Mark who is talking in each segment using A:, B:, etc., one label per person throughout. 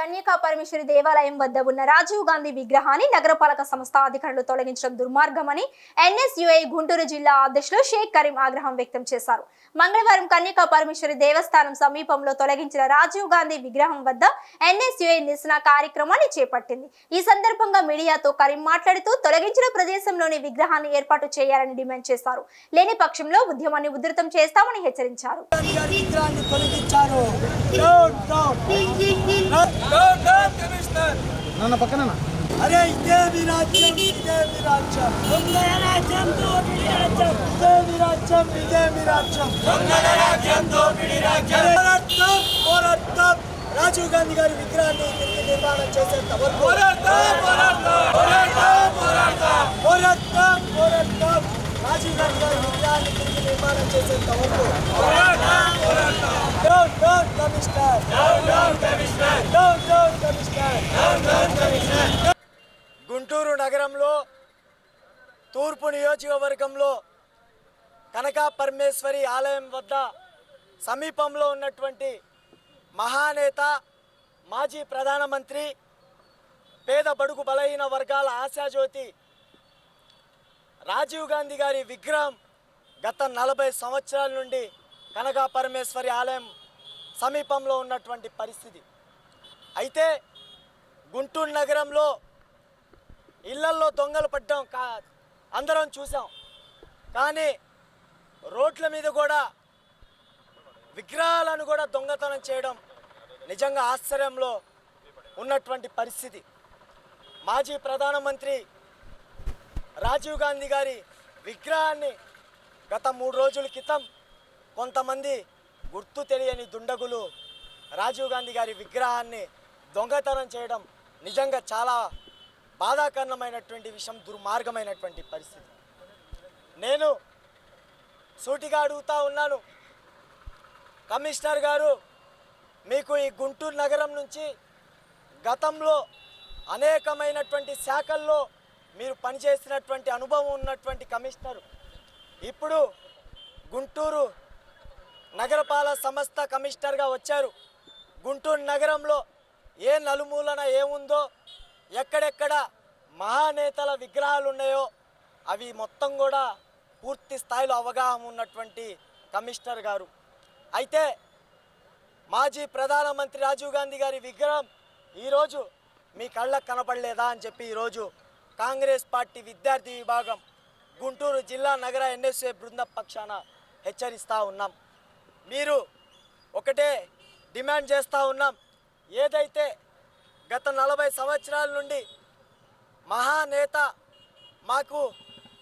A: కన్యకా పరమేశ్వరి దేవాలయం వద్ద ఉన్న రాజీవ్ గాంధీ విగ్రహాన్ని నగరపాలక సంస్థ అధికారులు తొలగించడం దుర్మార్గమని ఎన్ఎస్యుఐ గుంటూరు జిల్లా అధ్యక్షులు షేక్ కరీం ఆగ్రహం వ్యక్తం చేశారు. మంగళవారం కన్యకా పరమేశ్వరి దేవస్థానం సమీపంలో తొలగించిన రాజీవ్ గాంధీ విగ్రహం వద్ద ఎన్ఎస్యుఐ నిరసన కార్యక్రమాన్ని చేపట్టింది. ఈ సందర్భంగా మీడియాతో కరీం మాట్లాడుతూ తొలగించిన ప్రదేశంలోని విగ్రహాన్ని ఏర్పాటు చేయాలని డిమాండ్ చేశారు. లేని పక్షంలో ఉద్యమాన్ని ఉధృతం చేస్తామని హెచ్చరించారు.
B: నాన్న పక్కన
C: అరే ఇదే మీ రాజ్యం ఇదే మీ రాజ్యం. దొంగల రాజ్యం దోపిడీ రాజ్యం. ఇదే మీ రాజ్యం ఇదే మీ రాజ్యం. దొంగల రాజ్యం దోపిడీ రాజ్యం. పోరాడతాం పోరాడతాం రాజీవ్ గాంధీ గారి విగ్రహాన్ని తిరిగి నిర్మాణం చేసేంత వరకు. పోరాడతాం పోరాడతాం పోరాడతాం పోరాడతాం పోరాడతాం పోరాడతాం రాజీవ్ గాంధీ గారి విగ్రహాన్ని తిరిగి నిర్మాణం చేసేంత వరకు. పోరాడతాం పోరాడతాం down down commissioner. Down down commissioner down down commissioner down down commissioner Guntur నగరంలో తూర్పు నియోజకవర్గంలో కనకా పరమేశ్వరి ఆలయం వద్ద సమీపంలో ఉన్నటువంటి మహానేత మాజీ ప్రధానమంత్రి పేద బడుగు బలహీన వర్గాల ఆశాజ్యోతి రాజీవ్ గాంధీ గారి విగ్రహం గత నలభై సంవత్సరాల నుండి కనకా పరమేశ్వరి ఆలయం సమీపంలో ఉన్నటువంటి పరిస్థితి. అయితే గుంటూరు నగరంలో ఇళ్ళల్లో దొంగలు పడ్డం కా అందరం చూసాం. కానీ రోడ్ల మీద కూడా విగ్రహాలను కూడా దొంగతనం చేయడం నిజంగా ఆశ్చర్యంలో ఉన్నటువంటి పరిస్థితి. మాజీ ప్రధానమంత్రి రాజీవ్ గాంధీ గారి విగ్రహాన్ని గత మూడు రోజుల క్రితం కొంతమంది గుర్తు తెలియని దుండగులు రాజీవ్ గాంధీ గారి విగ్రహాన్ని దొంగతనం చేయడం నిజంగా చాలా బాధాకరణమైనటువంటి విషయం దుర్మార్గమైనటువంటి పరిస్థితి. నేను సూటిగా అడుగుతా ఉన్నాను. కమిషనర్ గారు మీకు ఈ గుంటూరు నగరం నుంచి గతంలో అనేకమైనటువంటి శాఖల్లో మీరు పనిచేసినటువంటి అనుభవం ఉన్నటువంటి కమిషనర్. ఇప్పుడు గుంటూరు నగరపాలక సంస్థ కమిషనర్గా వచ్చారు. గుంటూరు నగరంలో ఏ నలుమూలన ఏముందో ఎక్కడెక్కడ మహానేతల విగ్రహాలు ఉన్నాయో అవి మొత్తం కూడా పూర్తి స్థాయిలో అవగాహన ఉన్నటువంటి కమిషనర్ గారు. అయితే మాజీ ప్రధానమంత్రి రాజీవ్ గాంధీ గారి విగ్రహం ఈరోజు మీ కళ్ళకు కనపడలేదా అని చెప్పి ఈరోజు కాంగ్రెస్ పార్టీ విద్యార్థి విభాగం గుంటూరు జిల్లా నగర ఎన్ఎస్ఏ బృంద పక్షాన హెచ్చరిస్తూ ఉన్నాం. మీరు ఒకటే డిమాండ్ చేస్తూ ఉన్నాం. ఏదైతే గత నలభై సంవత్సరాల నుండి మహానేత మాకు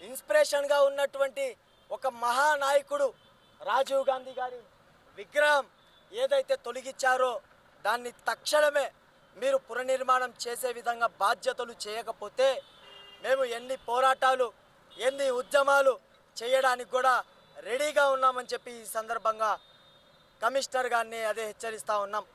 C: ఇన్స్పిరేషన్గా ఉన్నటువంటి ఒక మహానాయకుడు రాజీవ్ గాంధీ గారి విగ్రహం ఏదైతే తొలగించారో దాన్ని తక్షణమే మీరు పునర్నిర్మాణం చేసే విధంగా బాధ్యతలు చేయకపోతే మేము ఎన్ని పోరాటాలు ఎన్ని ఉద్యమాలు చేయడానికి కూడా రెడీగా ఉన్నామని చెప్పి ఈ సందర్భంగా కమిషనర్ గారిని అదే హెచ్చరిస్తూ ఉన్నాం.